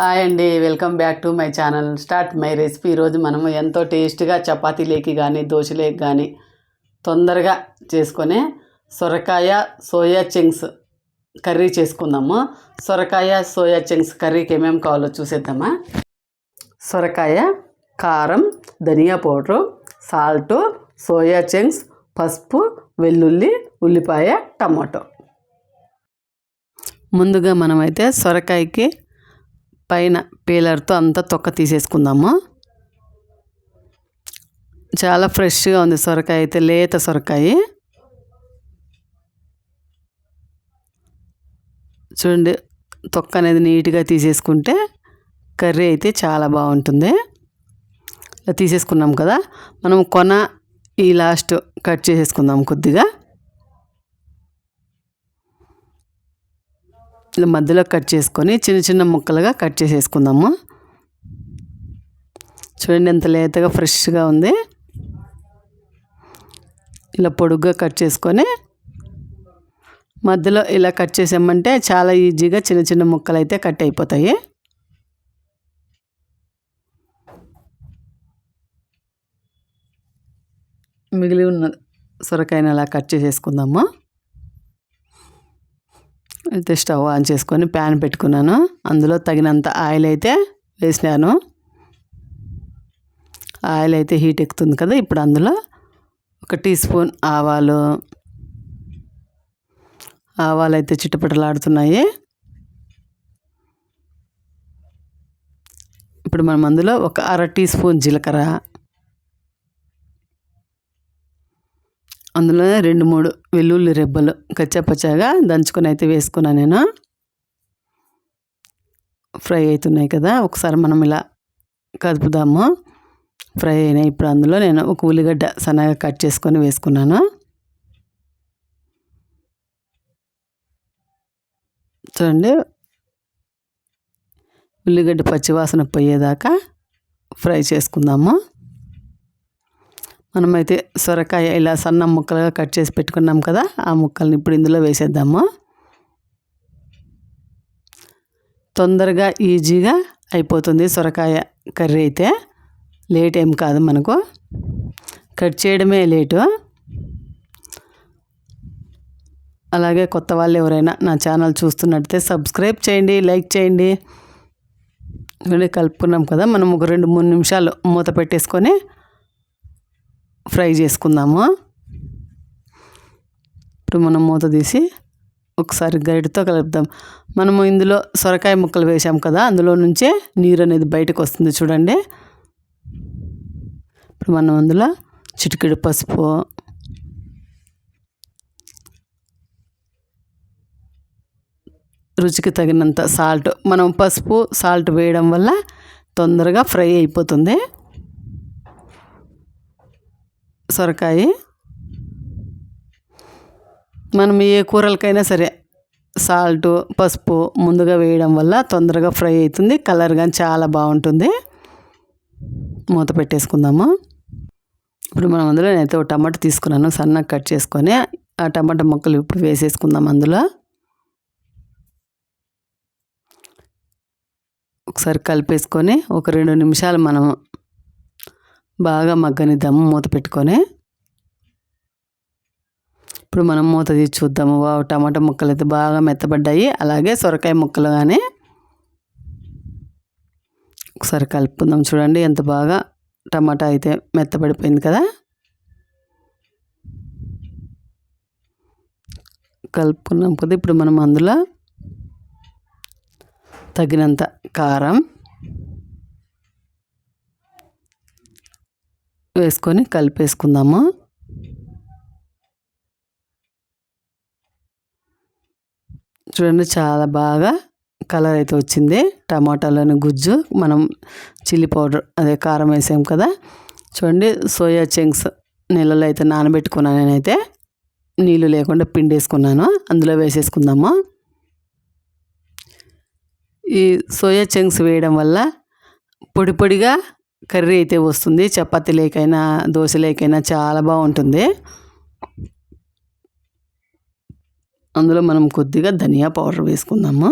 Hi అండి welcome back to my channel. Start my recipe. ఈరోజు మనము ఎంతో టేస్ట్గా చపాతీలేకి కానీ దోశలేకి కానీ తొందరగా చేసుకొని సొరకాయ సోయా చెంగ్స్ కర్రీ చేసుకుందాము. సొరకాయ సోయా చెంగ్స్ కర్రీకి ఏమేమి కావాలో చూసేద్దామా? సొరకాయ కారం ధనియా పౌడరు సాల్ట్ సోయా చెంగ్స్ పసుపు వెల్లుల్లి ఉల్లిపాయ టమాటో. ముందుగా మనమైతే సొరకాయకి పైన పీలర్తో అంతా తొక్క తీసేసుకుందాము? చాలా ఫ్రెష్గా ఉంది సొరకాయ అయితే లేత సొరకాయ. చూడండి తొక్క అనేది నీట్గా తీసేసుకుంటే కర్రీ అయితే చాలా బాగుంటుంది. ఇలా తీసేసుకున్నాం కదా మనం కొన ఈ లాస్ట్ కట్ చేసేసుకుందాం కొద్దిగా. ఇలా మధ్యలో కట్ చేసుకొని చిన్న చిన్న ముక్కలుగా కట్ చేసేసుకుందాము. చూడండి ఎంత లేతగా ఫ్రెష్గా ఉంది. ఇలా పొడుగ్గా కట్ చేసుకొని మధ్యలో ఇలా కట్ చేసామంటే చాలా ఈజీగా చిన్న చిన్న ముక్కలు అయితే కట్ అయిపోతాయి. మిగిలి ఉన్న సొరకాయని అలా కట్ చేసేసుకుందాము. అయితే స్టవ్ ఆన్ చేసుకొని ప్యాన్ పెట్టుకున్నాను. అందులో తగినంత ఆయిల్ అయితే వేసినాను. ఆయిల్ అయితే హీట్ ఎక్కుతుంది కదా ఇప్పుడు అందులో ఒక టీ స్పూన్ ఆవాలు. ఆవాలు అయితే చిట్టపటలాడుతున్నాయి ఇప్పుడు మనం అందులో ఒక అర టీ స్పూన్ జీలకర్ర. అందులో రెండు మూడు వెల్లుల్లి రెబ్బలు కచ్చాపచ్చాగా దంచుకొని అయితే వేసుకున్నాను నేను. ఫ్రై అవుతున్నాయి కదా ఒకసారి మనం ఇలా కదుపుదాము. ఫ్రై అయినాయి. ఇప్పుడు అందులో నేను ఒక ఉల్లిగడ్డ సన్నగా కట్ చేసుకొని వేసుకున్నాను. చూడండి. ఉల్లిగడ్డ పచ్చివాసన పోయేదాకా ఫ్రై చేసుకుందాము. మనమైతే సొరకాయ ఇలా సన్న ముక్కలుగా కట్ చేసి పెట్టుకున్నాం కదా ఆ ముక్కల్ని ఇప్పుడు ఇందులో వేసేద్దాము. తొందరగా ఈజీగా అయిపోతుంది సొరకాయ కర్రీ అయితే. లేట్ ఏం కాదు మనకు. కట్ చేయడమే లేటు. అలాగే కొత్త వాళ్ళు ఎవరైనా నా ఛానల్ చూస్తున్నట్టయితే సబ్స్క్రైబ్ చేయండి లైక్ చేయండి. కలుపుకున్నాం కదా మనం ఒక రెండు మూడు నిమిషాలు మూత పెట్టేసుకొని ఫ్రై చేసుకుందాము. ఇప్పుడు మనం మూత తీసి ఒకసారి గరిటతో కలుపుదాం. మనము ఇందులో సొరకాయ ముక్కలు వేసాం కదా అందులో నుంచే నీరు అనేది బయటకు వస్తుంది చూడండి. ఇప్పుడు మనం అందులో చిటికెడు పసుపు రుచికి తగినంత సాల్ట్ మనం పసుపు సాల్ట్ వేయడం వల్ల తొందరగా ఫ్రై అయిపోతుంది. సొరకాయ. మనం ఏ కూరలకైనా సరే సాల్ట్ పసుపు ముందుగా వేయడం వల్ల తొందరగా ఫ్రై అవుతుంది కలర్ కానీ చాలా బాగుంటుంది. మూత పెట్టేసుకుందాము. ఇప్పుడు మనం అందులో నేనైతే టమాటో టమాటా తీసుకున్నాను సన్నగా కట్ చేసుకొని ఆ టమాటా ముక్కలు ఇప్పుడు వేసేసుకుందాం అందులో. ఒకసారి కలిపేసుకొని ఒక రెండు నిమిషాలు మనం బాగా మగ్గని దమ్ మూత పెట్టుకొని ఇప్పుడు మనం మూత తీసి చూద్దాము. వావ్ టమాటా ముక్కలు అయితే బాగా మెత్తబడ్డాయి. అలాగే సొరకాయ ముక్కలు కానీ ఒకసారి కలుపుకుందాం. చూడండి ఎంత బాగా టమాటా అయితే మెత్తబడిపోయింది కదా. కలుపుకున్నాం కదా. ఇప్పుడు మనం అందులో తగినంత కారం వేసుకొని కలిపేసుకుందాము? చూడండి చాలా బాగా కలర్ అయితే వచ్చింది. టమాటాలోని గుజ్జు మనం చిల్లీ పౌడర్ అదే కారం వేసాం కదా. చూడండి సోయా చెంగ్స్ నీళ్ళలో అయితే నానబెట్టుకున్నాను నేనైతే. నీళ్ళు లేకుండా పిండి వేసుకున్నాను అందులో వేసేసుకుందాము? ఈ సోయా చెంగ్స్ వేయడం వల్ల పొడి పొడిగా కర్రీ అయితే వస్తుంది. చపాతీ లేకైనా దోశ లేకైనా చాలా బాగుంటుంది. అందులో మనం కొద్దిగా ధనియా పౌడర్ వేసుకుందాము.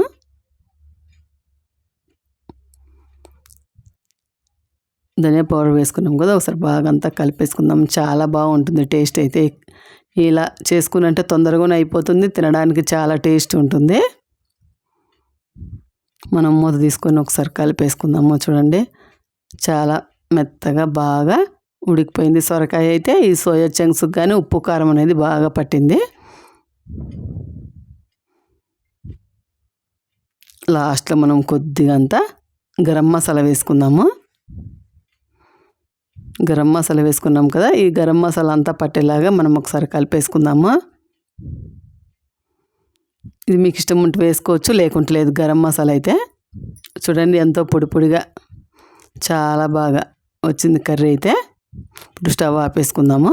ధనియా పౌడర్ వేసుకున్నాం కదా ఒకసారి బాగా అంతా కలిపేసుకుందాం. చాలా బాగుంటుంది టేస్ట్ అయితే. ఇలా చేసుకున్నంటే తొందరగానే అయిపోతుంది. తినడానికి చాలా టేస్ట్ ఉంటుంది. మనం మూత తీసుకొని ఒకసారి కలిపేసుకుందాము చూడండి. చాలా మెత్తగా బాగా ఉడికిపోయింది. సొరకాయ అయితే ఈ సోయా చంక్స్కి కానీ ఉప్పు కారం అనేది బాగా పట్టింది. లాస్ట్లో మనం కొద్దిగా అంతా గరం మసాలా వేసుకుందాము. గరం మసాలా వేసుకున్నాం కదా ఈ గరం మసాలా అంతా పట్టేలాగా మనం ఒకసారి కలిపేసుకుందాము. ఇది మీకు ఇష్టం ఉంటే వేసుకోవచ్చు లేకుంటే లేదు. గరం మసాలా అయితే చూడండి ఎంతో పొడి పొడిగా చాలా బాగా వచ్చింది కర్రీ అయితే. ఇప్పుడు స్టవ్ ఆపేసుకుందాము.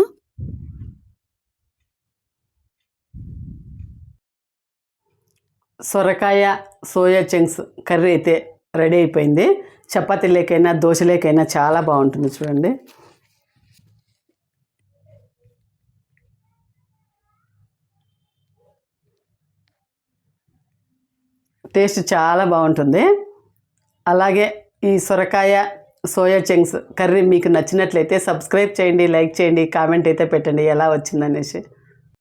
సొరకాయ సోయా చంక్స్ కర్రీ అయితే రెడీ అయిపోయింది. చపాతీలేకైనా దోశలేకైనా చాలా బాగుంటుంది చూడండి. టేస్ట్ చాలా బాగుంటుంది. అలాగే ఈ సొరకాయ సోయా చంక్స్ కర్రీ మీకు నచ్చినట్లయితే సబ్స్క్రైబ్ చేయండి లైక్ చేయండి కామెంట్ అయితే పెట్టండి. ఎలా వచ్చిందనేసి.